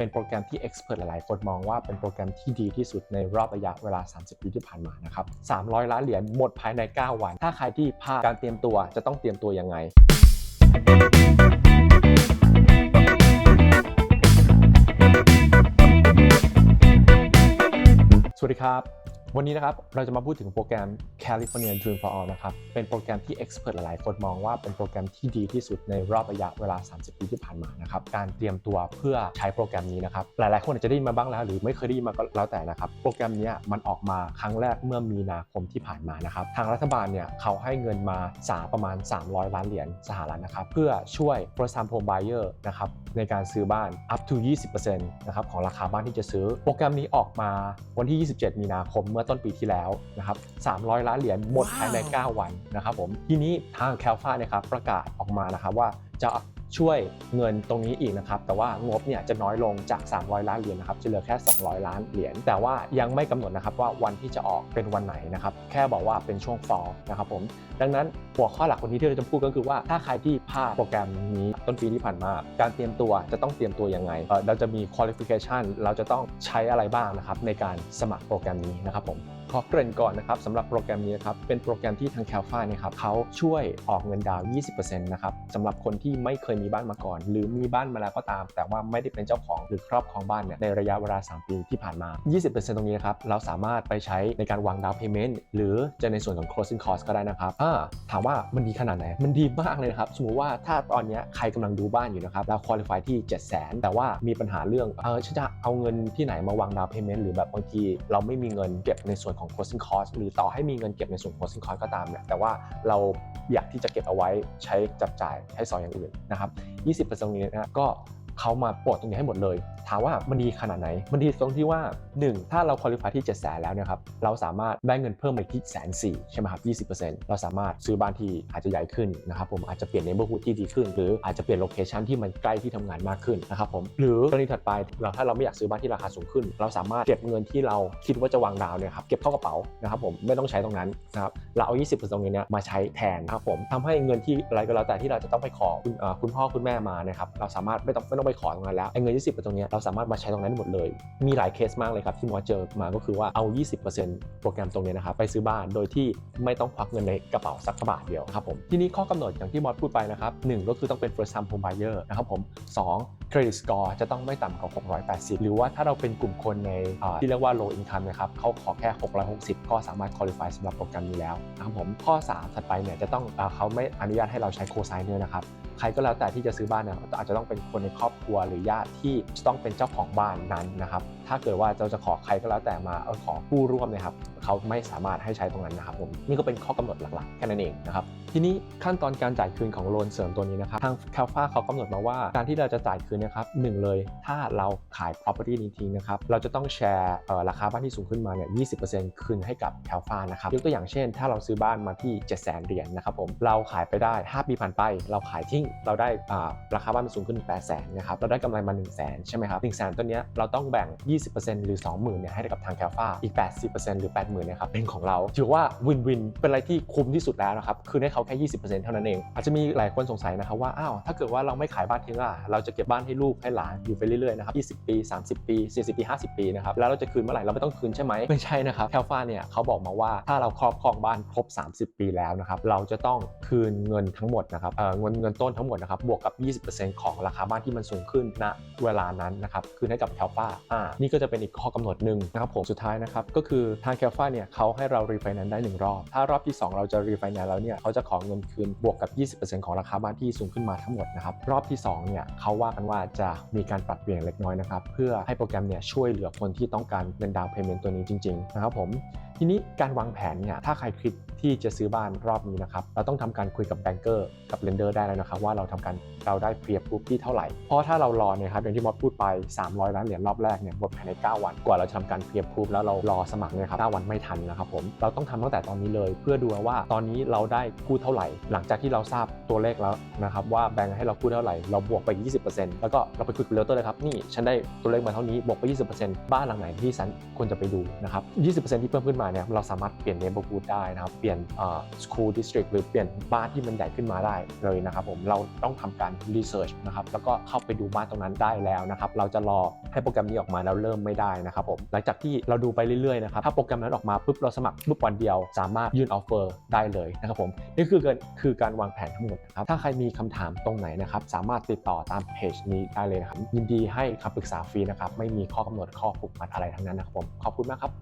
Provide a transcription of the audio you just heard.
เป็นโปรแกรมที่เอ็กซ์เพรสหลายๆ คนมองว่าเป็นโปรแกรมที่ดีที่สุดในรอบระยะเวลา 30 ปีที่ผ่านมานะครับ 300 ล้านเหรียญหมดภายใน 9 วัน ถ้าใครที่พลาดการเตรียมตัวจะต้องเตรียมตัวยังไงสวัสดีครับ วันนี้นะครับเราจะมาพูดถึงโปรแกรม California Dream for All นะครับ เป็นโปรแกรมที่ Expert หลายๆ คนมองว่าเป็นโปรแกรมที่ดีที่สุดในรอบระยะเวลา 30 ปีที่ผ่านมานะครับ การเตรียมตัวเพื่อใช้โปรแกรมนี้นะครับ หลายๆ คนอาจจะได้ยินมาบ้างแล้ว หรือไม่เคยได้ยินมาก็แล้วแต่นะครับ โปรแกรมนี้มันออกมาครั้งแรกเมื่อมีนาคมที่ผ่านมานะครับ ทางรัฐบาลเนี่ยเขาให้เงินมาสาประมาณ 300 ล้านเหรียญสหรัฐนะครับ เพื่อช่วย first time home buyer นะครับในการซื้อบ้าน up to 20%นะครับของราคาบ้านที่จะซื้อ โปรแกรมนี้ออกมาวันที่ 27 มีนาคมเมื่อต้นปีที่แล้วนะครับ300 ล้านเหรียญหมดภายใน 9 วันนะครับผมทีนี้ทางแคลฟาเนี่ยครับประกาศออกมานะครับว่าจะ ช่วยเงินตรงนี้อีกนะครับ แต่ว่างบเนี่ยจะน้อยลงจาก 300 ล้านเหรียญนะครับจะเหลือแค่ 200 ล้านเหรียญแต่ว่ายังไม่กำหนดนะครับว่าวันที่จะออกเป็นวันไหนนะครับแค่บอกว่าเป็นช่วง fall นะครับผมดังนั้นหัวข้อหลักวันนี้ที่เราจะพูดก็คือว่าถ้าใครที่พลาดโปรแกรมนี้ต้นปีที่ผ่านมา การเตรียมตัวจะต้องเตรียมตัวยังไงเอ่อเราจะมี qualification เราจะต้องใช้อะไรบ้างนะครับในการสมัครโปรแกรมนี้นะครับผม ขอเกริ่นก่อนนะครับสำหรับโปรแกรมนี้นะครับเป็นโปรแกรมที่ทาง c a l f a เนี่ยครับเขาช่วยออกเงินดาวน์ 20%นะครับสำหรับคนที่ไม่เคยมีบ้านมาก่อน หรือมีบ้านมาแล้วก็ตาม แต่ว่าไม่ได้เป็นเจ้าของหรือครอบครองบ้านเนี่ยในระยะเวลา 3 ปีที่ผ่านมา 20%ตรงนี้นะครับเราสามารถไปใช้ในการวางดาวน์ payment หรือจะในส่วนของ closing cost ก็ได้นะครับถามว่ามันดีขนาดไหน มันดีมากเลยนะครับสมมติว่าถ้าตอนนี้ใครกำลังดูบ้านอยู่นะครับเรา qualify ที่ 7 0 0 0 0แต่ว่ามีปัญหาเรื่องเออฉันจะเอาเงินที่ไหนมาวางดาวน์ payment หรือแบบบางทีเราไม่มีเงินเก็บในส่วนของ closing cost หรือต่อให้มีเงินเก็บในส่วน closing cost ก็ตามเนี่ยแต่ว่าเราอยากที่จะเก็บเอาไว้ใช้จับจ่ายใช้สอยอย่างอื่นนะครับ 20%ตรงนี้นะก็เขามาปลดตรงนี้ให้หมดเลย ถามว่ามันดีขนาดไหน มันดีตรงที่ว่า 1 ถ้าเราคุริฟายที่7 0 0 0 0แล้วเนี่ยครับเราสามารถได้เงินเพิ่มไปที่แสนสี่ใช่ไหมครับ20%เราสามารถซื้อบ้านที่อาจจะใหญ่ขึ้นนะครับผมอาจจะเปลี่ยน neighborhood ที่ดีขึ้น หรืออาจจะเปลี่ยนโลเคชันที่มันใกล้ที่ทำงานมากขึ้นนะครับผมหรือกรณีถัดไปเราถ้าเราไม่อยากซื้อบ้านที่ราคาสูงขึ้น เราสามารถเก็บเงินที่เราคิดว่าจะวางดาวน์เนี่ยครับเก็บเข้ากระเป๋านะครับผมไม่ต้องใช้ตรงนั้นนะครับเราเอา 20%ตรงนี้เนี่ยมาใช้แทนนะครับผมทำให้เงินที่อะไรก็แล้วแต่ที่เราจะต้องไปขอคุณเอ่อคุณพ่อคุณแม่มานะครับเราสามารถไม่ต้องไม่ต้องไปขอตรงนั้นแล้วไอ้เงิน 20%ตรงเนี้ยเราสามารถมาใช้ตรงนั้นหมดเลย มีหลายเคสมากเลยครับที่มอสเจอมาก็คือว่าเอา 20%โปรแกรมตรงนี้นะครับไปซื้อบ้านโดยที่ไม่ต้องควักเงินในกระเป๋าสักกระบาทเดียวครับผมทีนี้ข้อกำหนดอย่างที่มอสพูดไปนะครับหนึ่งก็คือต้องเป็น first time home buyer นะครับผม สอง credit score จะต้องไม่ต่ำกว่า 680 หรือว่าถ้าเราเป็นกลุ่มคนในที่เรียกว่า low income นะครับเขาขอแค่ 660 ก็สามารถ qualify สำหรับโปรแกรมนี้แล้วนะครับผมข้อ 3 ถัดไปเนี่ยจะต้องอเขาไม่อนุญาตให้เราใช้ co-signer นะครับใครก็แล้วแต่ที่จะซื้อบ้านเนี่ยอาจจะต้องเป็นคนในครอบครัวหรือญาติที่ต้องเป็นเจ้าของบ้านนั้นนะครับถ้าเกิดว่าเราจะขอใครก็แล้วแต่มาเอาขอผู้ร่วมนะครับเขาไม่สามารถให้ใช้ตรงนั้นนะครับผมนี่ก็เป็นข้อกำหนดหลักๆแค่นั้นเองนะครับทีนี้ขั้นตอนการจ่ายคืนของโลนเสริมตัวนี้นะครับทางแคลฟาเขากำหนดมาว่าการที่เราจะจ่ายคืนนะครับหนึ่งเลยถ้าเราขาย property นี้ทิ้งนะครับเราจะต้องแชร์ราคาบ้านที่สูงขึ้นมาเนี่ย 20%คืนให้กับแคลฟานะครับยกตัวอย่างเช่น ถ้าเราซื้อบ้านมาที่700,000เหรียญนนะครับผมเราขายไปได้ 5 ปีผ่านไป เราขายทิ้งเราได้ราคาบ้านมันสูงขึ้น 800,000นะครับเราได้กำไรมา 1 0 0 0 0แใช่ไหมครับ1 0 0 0 0ตัวเนี้ยเราต้องแบ่ง 20%หรือ 20,000เนี่ยให้กับทางแคลฟาอีก 80%หรือ 80,000เนี่ยครับเป็นของเราถือว่าวินวินเป็นอะไรที่คุ้มที่สุดแล้วนะครับคืนให้เขาแค่ 20%เท่านั้นเองอาจจะมีหลายคนสงสัยนะครับว่าอ้าวถ้าเกิดว่าเราไม่ขายบ้านทิ้งล่ะเราจะเก็บบ้านให้ลูกให้หลานอยู่ไปเรื่อยๆนะครับ20 ปี 30 ปี 40 ปี 50 ปีนะครับแล้วเราจะคืนเมื่อไหร่เราไม่ต้องคืนใช่ไหมไม่ใช่นะครับแคลฟ้าเนี่ยเขาบอกมาว่าถ้าเราครอบครองบ้านครบ 30 ปีแล้วนะครับเราจะต้องคืนเงินทั้งหมดนะครับเอ่อเงินเงินต้นทั้งหมดนะครับบวกกับ 20%ของราคาบ้านที่มันสูงขึ้นณเวลานั้นนะครับคืนให้กับแคลฟ้าอ่านี่ก็จะเป็นอีกข้อกำหนดหนึ่งนะครับผมสุดท้ายนะครับก็คือทางแคลฟ้าเนี่ยเขาให้เรารีไฟแนนซ์ได้หนึ่งรอบ ถ้ารอบที่ 2 เราจะรีไฟแนนซ์แล้วเนี่ยเขาจะขอเงินคืนบวกกับ 20%ของราคาบ้านที่สูงขึ้นมาทั้งหมดนะครับรอบที่2เนี่ยเขาว่ากันว่าจะมีการปรับเปลี่ยนเล็กน้อยนะครับ เพื่อให้โปรแกรมเนี่ยช่วยเหลือคนที่ต้องการเงินดาวน์เพย์เมนต์ตัวนี้จริงๆนะครับผม ทีนี้การวางแผนเนี่ยถ้าใครคิดที่จะซื้อบ้านรอบนี้นะครับเราต้องทำการคุยกับแบงก์เกอร์กับเลนเดอร์ได้แล้วนะครับว่าเราทำการเราได้เปรียบรูปที่เท่าไหร่ เพราะถ้าเรารอเนี่ยครับอย่างที่มอสพูดไป 300 ล้านเหรียญรอบแรกเนี่ยหมดภายใน 9 วัน กว่าเราจะทำการเปรียบรูปแล้วเรารอสมัครเนี่ยครับ9วันไม่ทันนะครับผมเราต้องทำตั้งแต่ตอนนี้เลย เพื่อดูว่าตอนนี้เราได้กู้เท่าไหร่ หลังจากที่เราทราบตัวเลขแล้วนะครับว่าแบงก์ให้เรากู้เท่าไหร่เราบวกไป 20%แล้วก็เราไปคุยกับเลเดอร์เลยครับนี่ฉันได้ตัวเลขมาเท่านี้บวกไป 20%บ้านหลังไหนที่ฉันควรจะไปดูนะครับ20%ที่เพิ่มขึ้นมาเนี่ยเราสามารถเปลี่ยน neighborhood ได้นะครับ เปลี่ยนเอ่อ school district หรือเปลี่ยนบ้านที่มันใหญ่ขึ้นมาได้เลยนะครับผมเราต้องทำการ research นะครับแล้วก็เข้าไปดูบ้านตรงนั้นได้แล้วนะครับเราจะรอให้โปรแกรมนี้ออกมาแล้วเริ่มไม่ได้นะครับผมหลังจากที่เราดูไปเรื่อยๆนะครับถ้าโปรแกรมนั้นออกมาปุ๊บเราสมัครปุ๊บวันเดียว สามารถยื่น offer ได้เลยนะครับผมนี่คือการคือการวางแผนทั้งหมดนะครับถ้าใครมีคำถามตรงไหนนะครับสามารถติดต่อตามเพจนี้ได้เลยนะครับยินดีให้คำปรึกษาฟรีนะครับไม่มีข้อกำหนดข้อผูกมัดอะไรทั้งนั้นนะครับผมขอบคุณมากครับ